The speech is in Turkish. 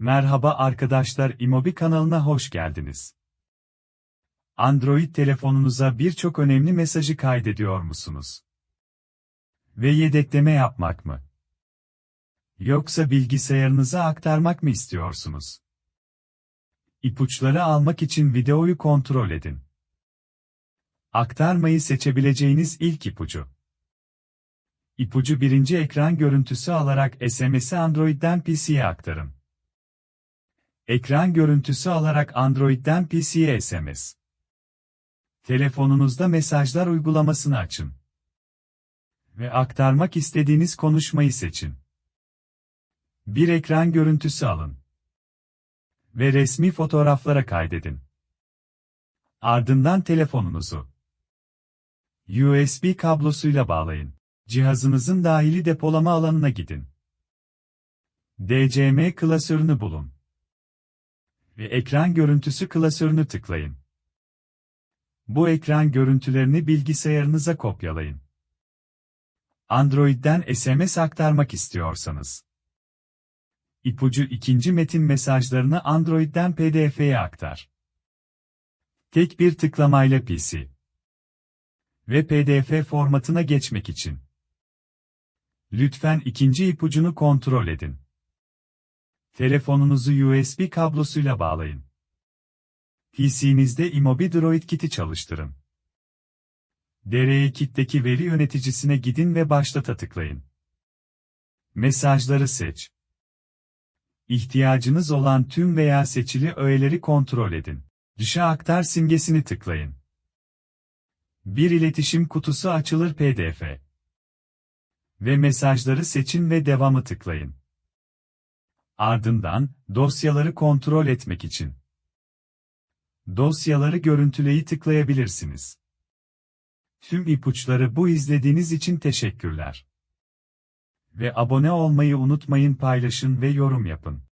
Merhaba arkadaşlar İmobi kanalına hoş geldiniz. Android telefonunuza birçok önemli mesajı kaydediyor musunuz? Ve yedekleme yapmak mı? Yoksa bilgisayarınıza aktarmak mı istiyorsunuz? İpuçları almak için videoyu kontrol edin. Aktarmayı seçebileceğiniz ilk ipucu. İpucu birinci ekran görüntüsü alarak SMS'i Android'den PC'ye aktarın. Ekran görüntüsü alarak Android'den PC'ye SMS. Telefonunuzda mesajlar uygulamasını açın. Ve aktarmak istediğiniz konuşmayı seçin. Bir ekran görüntüsü alın. Ve resmi fotoğraflara kaydedin. Ardından telefonunuzu USB kablosuyla bağlayın. Cihazınızın dahili depolama alanına gidin. DCM klasörünü bulun. Ve ekran görüntüsü klasörünü tıklayın. Bu ekran görüntülerini bilgisayarınıza kopyalayın. Android'den SMS aktarmak istiyorsanız. İpucu ikinci metin mesajlarını Android'den PDF'ye aktar. Tek bir tıklamayla PC ve PDF formatına geçmek için. Lütfen ikinci ipucunu kontrol edin. Telefonunuzu USB kablosuyla bağlayın. PC'nizde Imobi Droid Kit'i çalıştırın. DRE Kit'teki veri yöneticisine gidin ve başlata tıklayın. Mesajları seç. İhtiyacınız olan tüm veya seçili öğeleri kontrol edin. Dışa aktar simgesini tıklayın. Bir iletişim kutusu açılır PDF. Ve mesajları seçin ve devamı tıklayın. Ardından, dosyaları kontrol etmek için. Dosyaları görüntüleyi tıklayabilirsiniz. Tüm ipuçları bu izlediğiniz için teşekkürler. Ve abone olmayı unutmayın paylaşın ve yorum yapın.